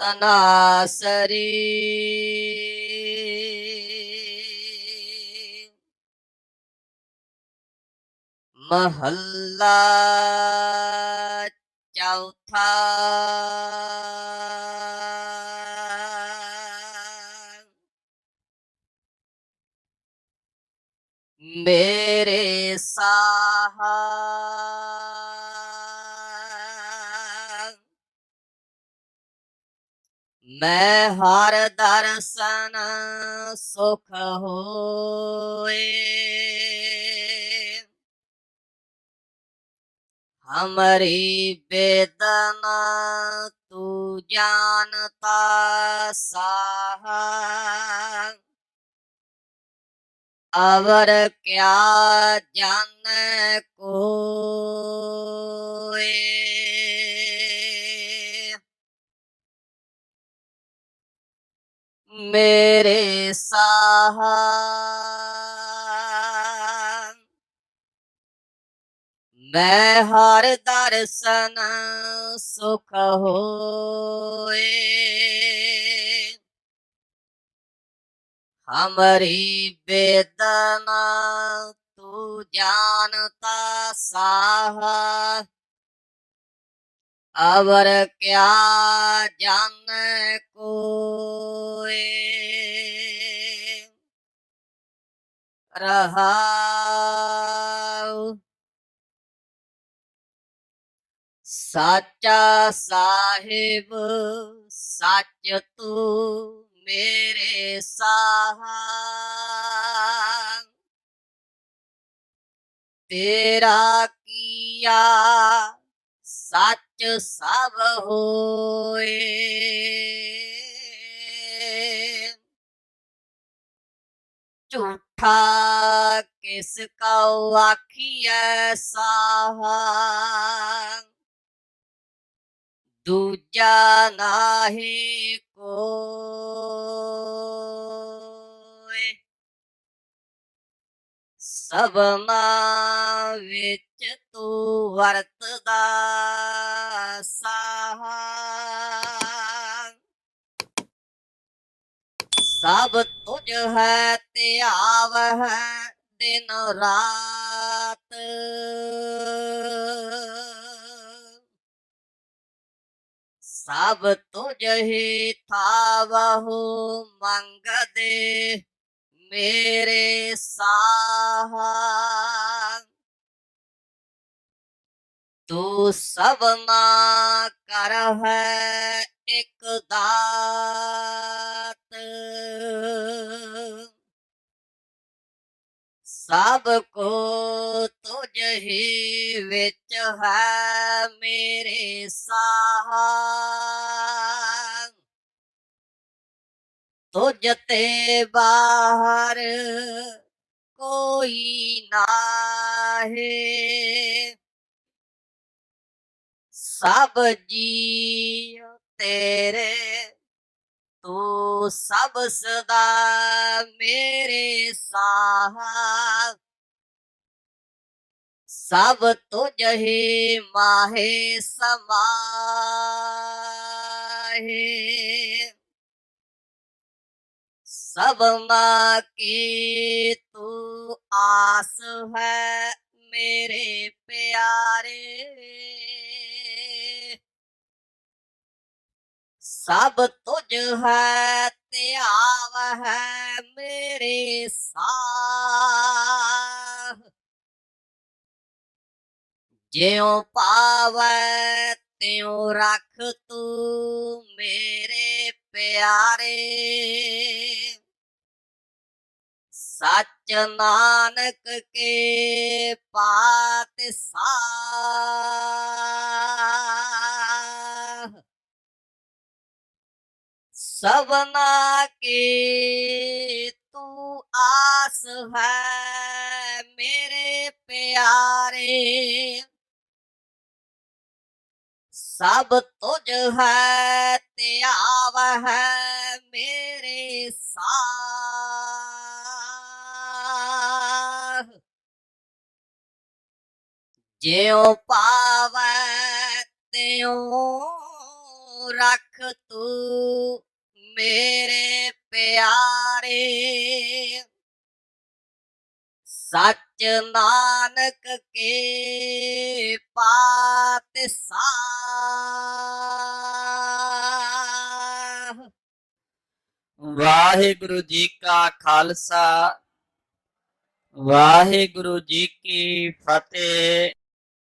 ਤਨਾਸਰੀ ਮਹੱਲਾ ਚੌਥਾ। ਮੇਰੇ ਸਾਹਾ ਮੈਂ ਹਰ ਦਰਸ਼ਨ ਸੁਖ ਹੋਏ। ਹਮਰੀ ਬੇਦਨਾ ਤੂੰ ਜਾਣਤਾ ਸਾਹ। ਅਵਰ ਕਿਆ ਜਾਣ ਕੋਏ। ਮੇਰੇ ਸਾਹਾਂ। ਮੈਂ ਹਰ ਦਰਸ਼ਨ ਸੁਖ ਹੋਏ। ਹਮਰੀ ਬੇਦਨਾ ਤੂੰ ਜਾਣਤਾ ਸਾਹਾ। ਅਵਰ ਕਿਆ ਜਾਣ ਕੋਏ? ਰਹਾਉ। ਸਾਚਾ ਸਾਹਿਬ ਸੱਚ ਤੂੰ ਮੇਰੇ ਸਾਹਾ। ਤੇਰਾ ਕੀਆ ਸੱਚ ਸਭ ਹੋਏ। ਝੂਠਾ ਕਿਸ ਕਉ ਆਖੀਐ ਸਾਹਾ ਦੂਜਾ ਨਾਹੀ ਕੋਇ। ਸਭਨਾ ਵਿੱਚ ਤੂੰ ਵਰਤਦਾ। ਸਭ ਤੁਝ ਹੈ ਧਿਆਵ ਹੈ ਦਿਨ ਰਾਤ। ਸਭ ਤੁਝ ਹੀ ਥਾਵਹੁ ਮੰਗਦੇ ਮੇਰੇ ਸਾਹ। ਤੂੰ ਸਭਨਾ ਕਰ ਹੈ ਇੱਕ ਦਾ। ਸਭ ਕੋ ਤੁਝ ਹੀ ਵਿੱਚ ਹੈ ਮੇਰੇ ਸਾਹ ਤੁਝ ਤੇ ਬਾਹਰ ਕੋਈ ਨਾਹੀ। ਸਭ ਜੀ ਤੇਰੇ, ਤੂੰ ਸਭ ਸਦਾ ਮੇਰੇ ਸਾਹਾ। ਸਭ ਤੁਝ ਹੀ ਮਾਹੇ ਸਮਾਹੇ। ਸਭਨਾ ਕੀ ਤੂੰ ਆਸ ਹੈ ਮੇਰੇ ਪਿਆਰੇ। ਸਭ ਤੁਝ ਹੈ ਤੇ ਹੈ ਮੇਰੇ ਸਾਹ। ਜਿਉ ਪਾਵੈ ਤਿਉ ਰੱਖ ਤੂੰ ਮੇਰੇ ਪਿਆਰੇ। ਸੱਚ ਨਾਨਕ ਕੇ ਪਾਤ ਸਾਹ। ਸਭਨਾ ਕੀ ਤੂੰ ਆਸ ਹੈ ਮੇਰੇ ਪਿਆਰੇ ਸਭ ਤੁਝ ਹੈ ਤੇ ਆਵ ਹੈ ਮੇਰੇ ਸਾਹ ਜਿਉ ਪਾਵੈ ਤਿਉ ਰੱਖ ਤੂੰ ਮੇਰੇ ਪਿਆਰੇ। ਸੱਚ ਨਾਨਕ ਕੇ ਪਾਤ ਸਾਹ ਵਾਹਿਗੁਰੂ ਜੀ ਕਾ ਖਾਲਸਾ। ਵਾਹਿਗੁਰੂ ਜੀ ਕੀ ਫਤਿਹ।